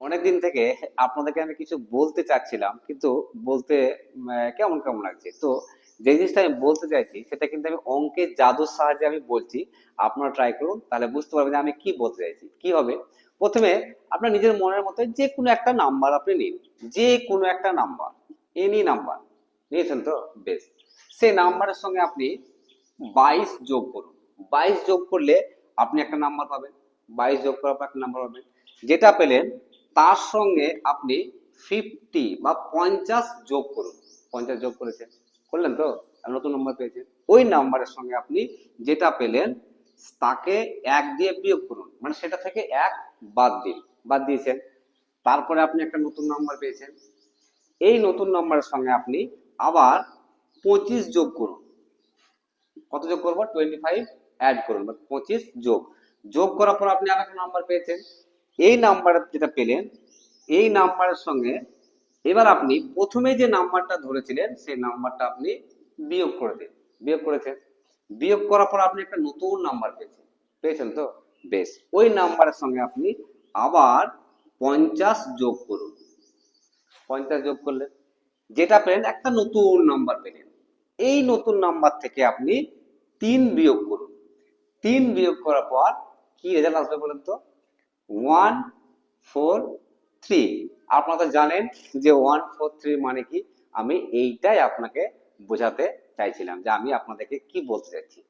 অনেকদিন থেকে আপনাদেরকে আমি কিছু বলতে চাচ্ছিলাম, কিন্তু বলতে কেমন কেমন লাগছে? তো যে জিনিসটা আমি বলতে চাইছি, সেটা কিন্তু আমি অঙ্কের জাদুর সাহায্যে আমি বলছি, আপনারা ট্রাই করুন, তাহলে বুঝতে পারবেন যে আমি কি বলতে চাইছি। কি হবে? প্রথমে আপনার নিজের মনের মতো যে কোনো একটা নাম্বার আপনি নিন, যে কোনো একটা নাম্বার এনি নাম্বার নিয়েছেন তো? বেশ। সেই নাম্বারের সঙ্গে আপনি বাইশ যোগ করুন। বাইশ যোগ করলে আপনি একটা নাম্বার পাবেন, বাইশ যোগ করার পর একটা নাম্বার পাবেন। যেটা পেলেন তার সঙ্গে আপনি ফিফটি বা পঞ্চাশ যোগ করুন। পঞ্চাশ যোগ করেছেন করলেন তো? নতুন নম্বর পেয়েছেন ওই নাম্বারের সঙ্গে আপনি যেটা পেলেন, তাকে এক দিয়ে বিয়োগ করুন। মানে সেটা থেকে এক বাদ দিন। বাদ দিয়েছেন। তারপরে আপনি একটা নতুন নাম্বার পেয়েছেন। এই নতুন নাম্বারের সঙ্গে আপনি আবার পঁচিশ যোগ করুন। কত যোগ করব? টোয়েন্টি ফাইভ অ্যাড করুন। বা পঁচিশ যোগ। যোগ করার পর আপনি আর একটা নাম্বার পেয়েছেন। এই নাম্বার যেটা পেলেন, এই নাম্বারের সঙ্গে এবার আপনি প্রথমে যে নাম্বারটা ধরেছিলেন, সেই নাম্বারটা আপনি বিয়োগ করে দিন। বিয়োগ করেছেন। বিয়োগ করার পর আপনি একটা নতুন নাম্বার পেয়েছেন। পেয়েছেন তো? বেশ। ওই নাম্বারের সঙ্গে আপনি আবার পঞ্চাশ যোগ করুন। পঞ্চাশ যোগ করলেন যেটা পেলেন, একটা নতুন নাম্বার পেলেন। এই নতুন নাম্বার থেকে আপনি তিন বিয়োগ করুন। তিন বিয়োগ করার পর কি রেজাল্ট আসবে বলেন তো? ওয়ান ফোর থ্রি আপনারা তো জানেন যে ওয়ান ফোর থ্রি মানে কি? আমি এইটাই আপনাকে বোঝাতে চাইছিলাম যে আমি আপনাদেরকে কি বলতে চাইছি।